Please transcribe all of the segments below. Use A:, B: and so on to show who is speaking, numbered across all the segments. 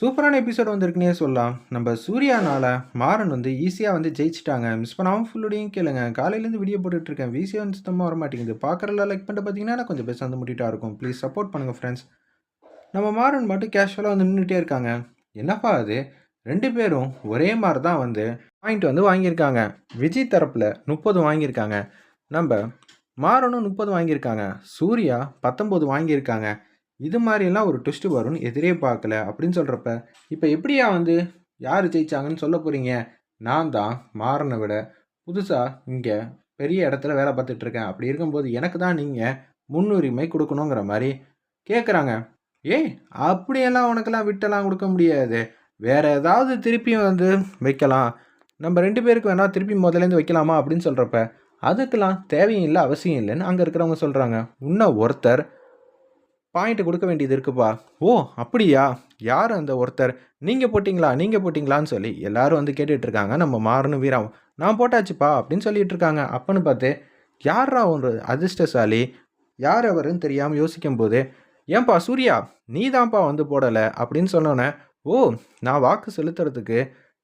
A: சூப்பரான எபிசோட் வந்திருக்குன்னே சொல்லலாம். நம்ம சூர்யானால் மாறன் வந்து ஈஸியாக வந்து ஜெயிச்சிட்டாங்க. மிஸ் பண்ணாமல் ஃபுல்லோடையும் கேளுங்க. காலையிலேருந்து வீடியோ போட்டுட்ருக்கேன். வீசியாக வந்து சுத்தமாக வர மாட்டேங்குது பார்க்குறதுல லைக் பண்ணிட்டு பார்த்தீங்கன்னா கொஞ்சம் பெஸ்ட் வந்து முட்டிட்டா இருக்கும். ப்ளீஸ் சப்போர்ட் பண்ணுங்கள் ஃப்ரெண்ட்ஸ் நம்ம மாறன் மட்டும் கேஷுவலாக வந்து நின்றுட்டே இருக்காங்க. என்னப்பா அது? ரெண்டு பேரும் ஒரே மாதிரி தான் வந்து பாயிண்ட் வந்து வாங்கியிருக்காங்க. விஜய் தரப்பில் முப்பது வாங்கியிருக்காங்க. நம்ம மாறனும் முப்பது வாங்கியிருக்காங்க. சூர்யா பத்தொம்போது வாங்கியிருக்காங்க. இது மாதிரிலாம் ஒரு ட்விஸ்ட்டு வரும்னு எதிரே பார்க்கல அப்படின்னு சொல்கிறப்ப இப்போ எப்படியா வந்து யார் ஜெயிச்சாங்கன்னு சொல்ல போகிறீங்க நான் தான் மாறனை விட புதுசாக இங்கே பெரிய இடத்துல வேலை பார்த்துட்ருக்கேன் அப்படி இருக்கும்போது எனக்கு தான் நீங்கள் முன்னுரிமை கொடுக்கணுங்கிற மாதிரி கேட்குறாங்க ஏய் அப்படியெல்லாம் உனக்கெல்லாம் விட்டெல்லாம் கொடுக்க முடியாது. வேறு ஏதாவது திருப்பியும் வந்து வைக்கலாம். நம்ம ரெண்டு பேருக்கு வேணால் திருப்பி முதலேருந்து வைக்கலாமா அப்படின்னு சொல்கிறப்ப அதுக்கெல்லாம் இல்லை அவசியம் இல்லைன்னு அங்கே இருக்கிறவங்க சொல்கிறாங்க இன்னும் ஒருத்தர் பாயிண்ட் கொடுக்க வேண்டியது இருக்குப்பா. ஓ அப்படியா? யார் அந்த ஒருத்தர்? நீங்கள் போட்டிங்களா? நீங்கள் போட்டிங்களான்னு சொல்லி எல்லாரும் வந்து கேட்டுட்ருக்காங்க. நம்ம மாறணும் வீராவும். நான் போட்டாச்சுப்பா அப்படின்னு சொல்லிட்டு இருக்காங்க அப்பன்னு பார்த்து யாரா ஒன்று அதிர்ஷ்டசாலி? யார் அவருன்னு தெரியாமல் யோசிக்கும் போது ஏன்பா சூர்யா நீ தான்ப்பா வந்து போடலை? அப்படின்னு சொன்னோன்னே ஓ நான் வாக்கு செலுத்துறதுக்கு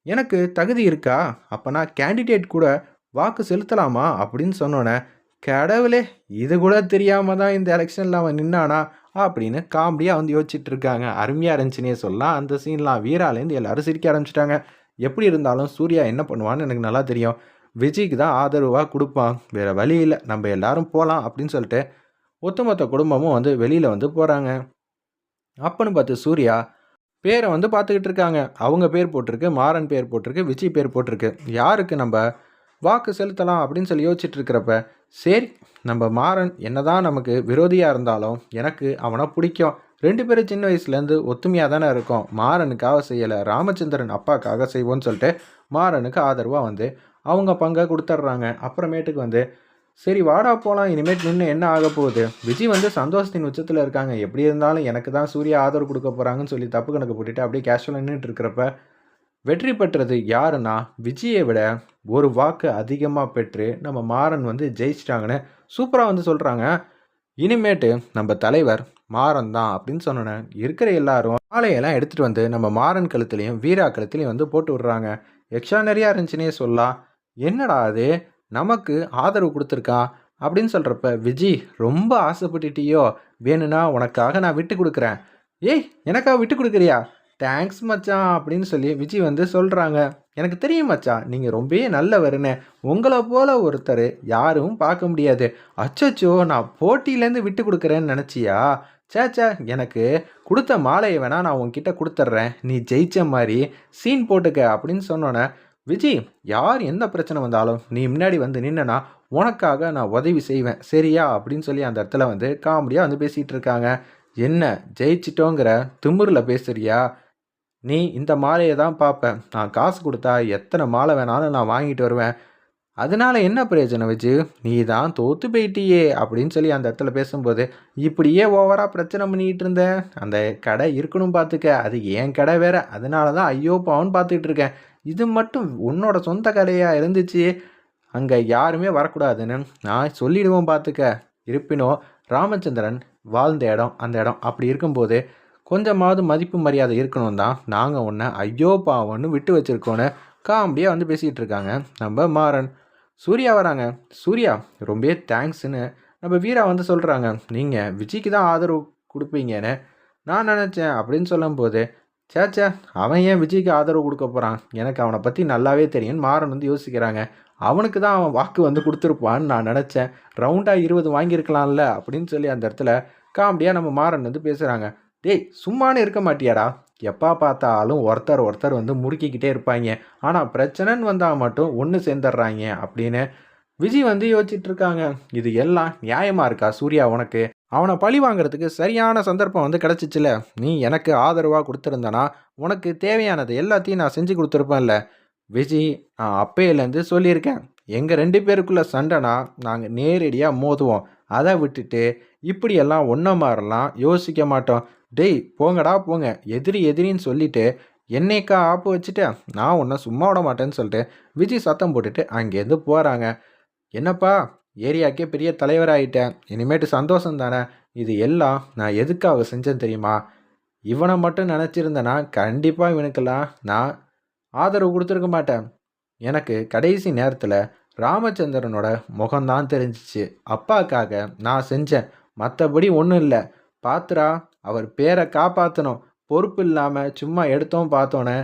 A: எனக்கு தகுதி இருக்கா? அப்போ நான் கேண்டிடேட் கூட வாக்கு செலுத்தலாமா? அப்படின்னு சொன்னோன்னே கடவுளே இது கூட தெரியாமல் தான் இந்த எலெக்ஷனில் அவன் நின்னானா? அப்படின்னு காமெடியாக வந்து யோசிச்சுட்டு இருக்காங்க. அருமையாக இருந்துச்சுன்னே சொல்லலாம். அந்த சீன்லாம் வீராலேருந்து எல்லாரும் சிரிக்க ஆரம்பிச்சிட்டாங்க. எப்படி இருந்தாலும் சூர்யா என்ன பண்ணுவான்னு எனக்கு நல்லா தெரியும். விஜய்க்கு தான் ஆதரவாக கொடுப்பான். வேறு வழி இல்லை. நம்ம எல்லாரும் போகலாம் அப்படின்னு சொல்லிட்டு ஒட்டுமொத்த குடும்பமும் வந்து வெளியில் வந்து போகிறாங்க அப்பன்னு பார்த்து சூர்யா பேரை வந்து பார்த்துக்கிட்டு இருக்காங்க. அவங்க பேர் போட்டிருக்கு மாறன் பேர் போட்டிருக்கு விஜய் பேர் போட்டிருக்கு. யாருக்கு நம்ம வாக்கு செலுத்தலாம் அப்படின்னு சொல்லி யோசிச்சுட்டு இருக்கிறப்ப சரி நம்ம மாறன் என்னதான் நமக்கு விரோதியாக இருந்தாலும் எனக்கு அவனை பிடிக்கும். ரெண்டு பேரும் சின்ன வயசுலேருந்து ஒத்துமையாக தானே இருக்கும். மாறனுக்காக செய்யலை ராமச்சந்திரன் அப்பாக்காக செய்வோன்னு சொல்லிட்டு மாறனுக்கு ஆதரவாக வந்து அவங்க பங்கை கொடுத்துட்றாங்க அப்புறமேட்டுக்கு வந்து சரி வாடா போகலாம் இனிமேட் நின்று என்ன ஆக போகுது? விஜய் வந்து சந்தோஷத்தின் உச்சத்தில் இருக்காங்க. எப்படி இருந்தாலும் எனக்கு தான் சூர்யா ஆதரவு கொடுக்க போகிறாங்கன்னு சொல்லி தப்பு கணக்கு போட்டுட்டு அப்படியே கேஷுவலாக நின்றுட்டு இருக்கிறப்ப வெற்றி பெற்றது யாருன்னா விஜயை விட ஒரு வாக்கு அதிகமாக பெற்று நம்ம மாறன் வந்து ஜெயிச்சிட்டாங்கன்னு சூப்பராக வந்து சொல்கிறாங்க இனிமேட்டு நம்ம தலைவர் மாறன் தான் அப்படின்னு சொன்னோன்னே இருக்கிற எல்லாரும் ஆலையெல்லாம் எடுத்துகிட்டு வந்து நம்ம மாறன் கழுத்துலையும் வீரா கழுத்துலையும் வந்து போட்டு விட்றாங்க. எக்ஸ்ட்ரா நிறையா இருந்துச்சுன்னே சொல்லலாம் என்னடா அது? நமக்கு ஆதரவு கொடுத்துருக்கா? அப்படின்னு சொல்கிறப்ப விஜி ரொம்ப ஆசைப்பட்டுட்டியோ? வேணும்னா உனக்காக நான் விட்டு கொடுக்குறேன். ஏய் எனக்காக விட்டு கொடுக்குறியா? தேங்க்ஸ் மச்சான் அப்படின்னு சொல்லி விஜய் வந்து சொல்கிறாங்க எனக்கு தெரியும் மச்சான் நீங்கள் ரொம்பவே நல்லவருன்னு. உங்களை போல ஒருத்தர் யாரும் பார்க்க முடியாது. அச்சோ நான் போட்டியிலேருந்து விட்டு கொடுக்குறேன்னு நினச்சியா? சேச்சா எனக்கு கொடுத்த மாலையை வேணா நான் உன்கிட்ட கொடுத்துட்றேன் நீ ஜெயிச்ச மாதிரி சீன் போட்டுக்க அப்படின்னு சொன்னோன்னே விஜய் யார் எந்த பிரச்சனை வந்தாலும் நீ முன்னாடி வந்து நின்னா உனக்காக நான் உதவி செய்வேன். சரியா? அப்படின்னு சொல்லி அந்த இடத்துல வந்து காமெடியாக வந்து பேசிகிட்டு இருக்காங்க. என்ன ஜெயிச்சிட்டோங்கிற திமுறில் பேசுறியா? நீ இந்த மாலையை தான் பார்ப்பேன். நான் காசு கொடுத்தா எத்தனை மாலை வேணாலும் நான் வாங்கிட்டு வருவேன். அதனால என்ன பிரயோஜனம் வச்சு நீ தான் தோத்து போயிட்டியே அப்படின்னு சொல்லி அந்த இடத்துல பேசும்போது இப்படியே ஓவராக பிரச்சனை பண்ணிக்கிட்டு இருந்தேன் அந்த கடை இருக்கணும் பார்த்துக்க. அது என் கடை வேற. அதனால தான் ஐயோ பாவன் பார்த்துக்கிட்டு இருக்கேன். இது மட்டும் உன்னோட சொந்த கடையாக இருந்துச்சு. அங்கே யாருமே வரக்கூடாதுன்னு நான் சொல்லிடுவோம் பார்த்துக்க. இருப்பினும் ராமச்சந்திரன் வாழ்ந்த இடம் அந்த இடம். அப்படி இருக்கும்போது கொஞ்சமாவது மதிப்பு மரியாதை இருக்கணும் தான். நாங்கள் ஒன்று ஐயோ பாவம்னு விட்டு வச்சுருக்கோன்னு காமெடியாக வந்து பேசிகிட்டு இருக்காங்க. நம்ம மாறன். சூர்யா வராங்க. சூர்யா ரொம்பவே தேங்க்ஸ்னு நம்ம வீரா வந்து சொல்கிறாங்க நீங்கள் விஜய்க்கு தான் ஆதரவு கொடுப்பீங்கன்னு நான் நினச்சேன் அப்படின்னு சொல்லும்போது சேச்சே அவன் ஏன் விஜய்க்கு ஆதரவு கொடுக்க போகிறான் எனக்கு அவனை பற்றி நல்லாவே தெரியும்னு மாறன் வந்து யோசிக்கிறாங்க. அவனுக்கு தான் அவன் வாக்கு வந்து கொடுத்துருப்பான்னு நான் நினச்சேன். ரவுண்டாக இருபது வாங்கியிருக்கலாம்ல அப்படின்னு சொல்லி அந்த இடத்துல காமெடியாக நம்ம மாறன் வந்து பேசுகிறாங்க டேய் சும்மானு இருக்க மாட்டியாடா. எப்போ பார்த்தாலும் ஒருத்தர் ஒருத்தர் வந்து முறுக்கிக்கிட்டே இருப்பாங்க ஆனால் பிரச்சனைன்னு வந்தால் மட்டும் ஒன்று சேர்ந்துடுறாங்க அப்படின்னு விஜய் வந்து யோசிச்சுட்டு இருக்காங்க இது எல்லாம் நியாயமாக இருக்கா சூர்யா உனக்கு? அவனை பழி வாங்குறதுக்கு சரியான சந்தர்ப்பம் வந்து கிடச்சிச்சுல. நீ எனக்கு ஆதரவாக கொடுத்துருந்தனா உனக்கு தேவையானது எல்லாத்தையும் நான் செஞ்சு கொடுத்துருப்பேன்ல. விஜய் நான் அப்பையிலேருந்து சொல்லியிருக்கேன். எங்கள் ரெண்டு பேருக்குள்ளே சண்டைனா நாங்கள் நேரடியாக மோதுவோம். அதை விட்டுட்டு இப்படியெல்லாம் ஒன்றை மாதிரிலாம் யோசிக்க மாட்டோம். டேய் போங்கடா போங்க. எதிரி எதிரின்னு சொல்லிட்டு என்னைக்கா ஆப்பு வச்சுட்டு? நான் உன்னை சும்மா விட மாட்டேன்னு சொல்லிட்டு விஜய் சத்தம் போட்டுட்டு அங்கேருந்து போகிறாங்க என்னப்பா ஏரியாக்கே பெரிய தலைவராகிட்டேன் இனிமேட்டு சந்தோஷம் தானே? இது எல்லாம் நான் எதுக்காக செஞ்சேன் தெரியுமா? இவனை மட்டும் நினச்சிருந்தேன்னா கண்டிப்பாக இவனுக்கெல்லாம் நான் ஆதரவு கொடுத்துருக்க மாட்டேன். எனக்கு கடைசி நேரத்தில் ராமச்சந்திரனோட முகம்தான் தெரிஞ்சிச்சு. அப்பாக்காக நான் செஞ்சேன். மற்றபடி ஒன்றும் இல்லை. பாத்துரா அவர் பேரை காப்பாற்றணும் பொறுப்பு இல்லாமல் சும்மா எடுத்தோம் பார்த்தோன்னே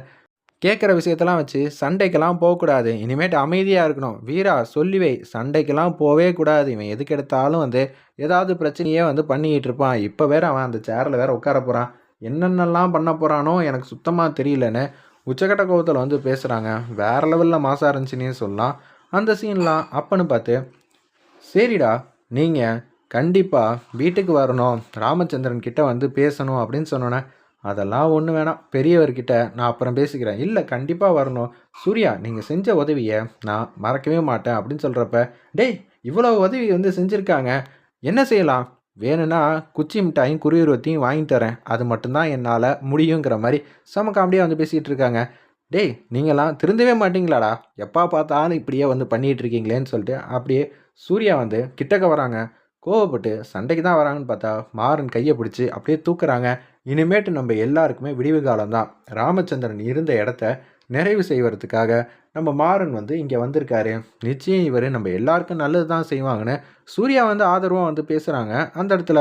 A: கேட்குற விஷயத்தெல்லாம் வச்சு சண்டைக்கெல்லாம் போகக்கூடாது. இனிமேட்டு அமைதியாக இருக்கணும். வீரா சொல்லிவை சண்டைக்கெல்லாம் போவே கூடாது. இவன் எதுக்கு எடுத்தாலும் வந்து ஏதாவது பிரச்சனையே வந்து பண்ணிக்கிட்டு இருப்பான். இப்போ வேற அவன் அந்த சேரில் வேற உட்கார போகிறான் என்னென்னலாம் பண்ண போகிறானோ எனக்கு சுத்தமாக தெரியலன்னு உச்சக்கட்ட கோபத்தில் வந்து பேசுகிறாங்க வேற லெவலில் மாசாக இருந்துச்சுன்னே சொல்லலாம். அந்த சீன்லாம் அப்பன்னு பார்த்து சரிடா நீங்கள் கண்டிப்பாக வீட்டுக்கு வரணும். ராமச்சந்திரன் கிட்ட வந்து பேசணும் அப்படின்னு சொன்னோன்னே அதெல்லாம் ஒன்று வேணாம். பெரியவர்கிட்ட நான் அப்புறம் பேசிக்கிறேன். இல்லை கண்டிப்பாக வரணும். சூர்யா நீங்கள் செஞ்ச உதவியை நான் மறக்கவே மாட்டேன். அப்படின்னு சொல்கிறப்ப டேய் இவ்வளோ உதவி வந்து செஞ்சுருக்காங்க. என்ன செய்யலாம்? வேணும்னா குச்சி மிட்டாயும் குருவிருவத்தையும் வாங்கி தரேன். அது மட்டும்தான் என்னால் முடியுங்கிற மாதிரி செம காமெடியாக வந்து பேசிகிட்டு இருக்காங்க. டேய் நீங்களாம் திருந்தவே மாட்டிங்களாடா? எப்போ பார்த்தாலும் இப்படியே வந்து பண்ணிகிட்டு இருக்கீங்களேன்னு சொல்லிட்டு அப்படியே சூர்யா வந்து கிட்டக்க வராங்க. கோவப்பட்டு சண்டைக்கு தான் வராங்கன்னு பார்த்தா மாறன் கையை பிடிச்சி அப்படியே தூக்குறாங்க. இனிமேட்டு நம்ம எல்லாருக்குமே விடிவு காலம்தான் ராமச்சந்திரன் இருந்த இடத்த நிறைவு செய்வதற்காக நம்ம மாறன் வந்து இங்கே வந்திருக்காரு. நிச்சயம் இவர் நம்ம எல்லாருக்கும் நல்லது தான் செய்வாங்கன்னு சூர்யா வந்து ஆதரவாக வந்து பேசுகிறாங்க அந்த இடத்துல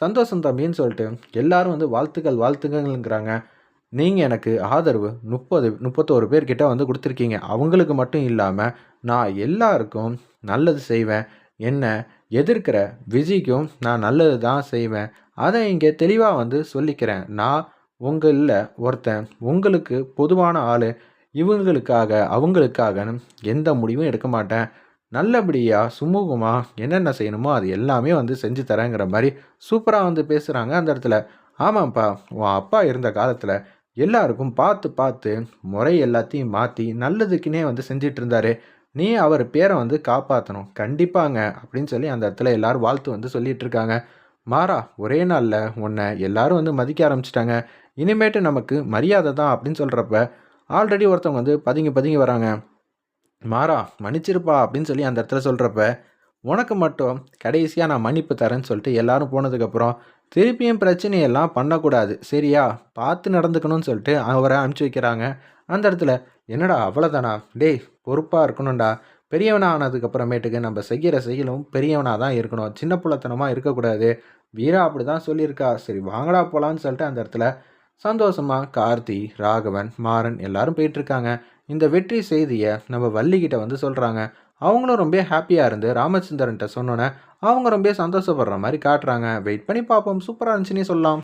A: சந்தோஷம் தம்பின்னு சொல்லிட்டு எல்லாரும் வந்து வாழ்த்துக்கள் வாழ்த்துக்கள்ங்கிறாங்க. நீங்கள் எனக்கு ஆதரவு முப்பது முப்பத்தோரு பேர்கிட்ட வந்து கொடுத்துருக்கீங்க. அவங்களுக்கு மட்டும் இல்லாமல் நான் எல்லாருக்கும் நல்லது செய்வேன். என்ன எதிர்க்கிற விஜய்க்கும் நான் நல்லது தான் செய்வேன். அதை இங்கே தெளிவாக வந்து சொல்லிக்கிறேன். நான் உங்களில் ஒருத்தன் உங்களுக்கு பொதுவான ஆள். இவங்களுக்காக அவங்களுக்காகன்னு எந்த முடிவும் எடுக்க மாட்டேன். நல்லபடியாக சுமூகமாக என்னென்ன செய்யணுமோ அது எல்லாமே வந்து செஞ்சு தரேங்கிற மாதிரி சூப்பராக வந்து பேசுகிறாங்க அந்த இடத்துல. ஆமாம்ப்பா உன் அப்பா இருந்த காலத்தில் எல்லாருக்கும் பார்த்து பார்த்து முறை எல்லாத்தையும் மாற்றி நல்லதுக்குன்னே வந்து செஞ்சிட்டு இருந்தாரு. நீ அவர் பேரை வந்து காப்பாற்றணும் கண்டிப்பாங்க அப்படின்னு சொல்லி அந்த இடத்துல எல்லாரும் வாழ்த்து வந்து சொல்லிட்டு இருக்காங்க. மாறா ஒரே நாளில் உன்னை எல்லாரும் வந்து மதிக்க ஆரம்பிச்சிட்டாங்க. இனிமேட்டு நமக்கு மரியாதை தான் அப்படின்னு சொல்கிறப்ப ஆல்ரெடி ஒருத்தவங்க வந்து பதுங்கி பதுங்கி வராங்க. மாறா மன்னிச்சிருப்பா அப்படின்னு சொல்லி அந்த இடத்துல சொல்கிறப்ப உனக்கு மட்டும் கடைசியாக நான் மன்னிப்பு தரேன்னு சொல்லிட்டு எல்லாரும் போனதுக்கப்புறம் திருப்பியும் பிரச்சனையெல்லாம் பண்ணக்கூடாது. சரியா? பார்த்து நடந்துக்கணும்னு சொல்லிட்டு அவரை அனுப்பிச்சி வைக்கிறாங்க. அந்த இடத்துல என்னடா அவ்வளோதானா டேய் பொறுப்பாக இருக்கணும்டா. பெரியவனாக ஆனதுக்கப்புறமேட்டுக்கு நம்ம செய்கிற செயலும் பெரியவனாக தான் இருக்கணும். சின்ன பிள்ளைத்தனமாக இருக்கக்கூடாது. வீரா அப்படி தான் சொல்லியிருக்கா. சரி வாங்கடா போகலான்னு சொல்லிட்டு அந்த இடத்துல சந்தோஷமாக கார்த்தி ராகவன் மாறன் எல்லாரும் போயிட்டுருக்காங்க. இந்த வெற்றி செய்தியை நம்ம வள்ளிக்கிட்ட வந்து சொல்கிறாங்க அவங்களும் ரொம்ப ஹாப்பியாக இருந்து ராமச்சந்திரன்ட்ட சொன்னோன்னே அவங்க ரொம்ப சந்தோஷப்படுற மாதிரி காட்டுறாங்க. வெயிட் பண்ணி பார்ப்போம். சூப்பராக இருந்துச்சுன்னே சொல்லலாம்.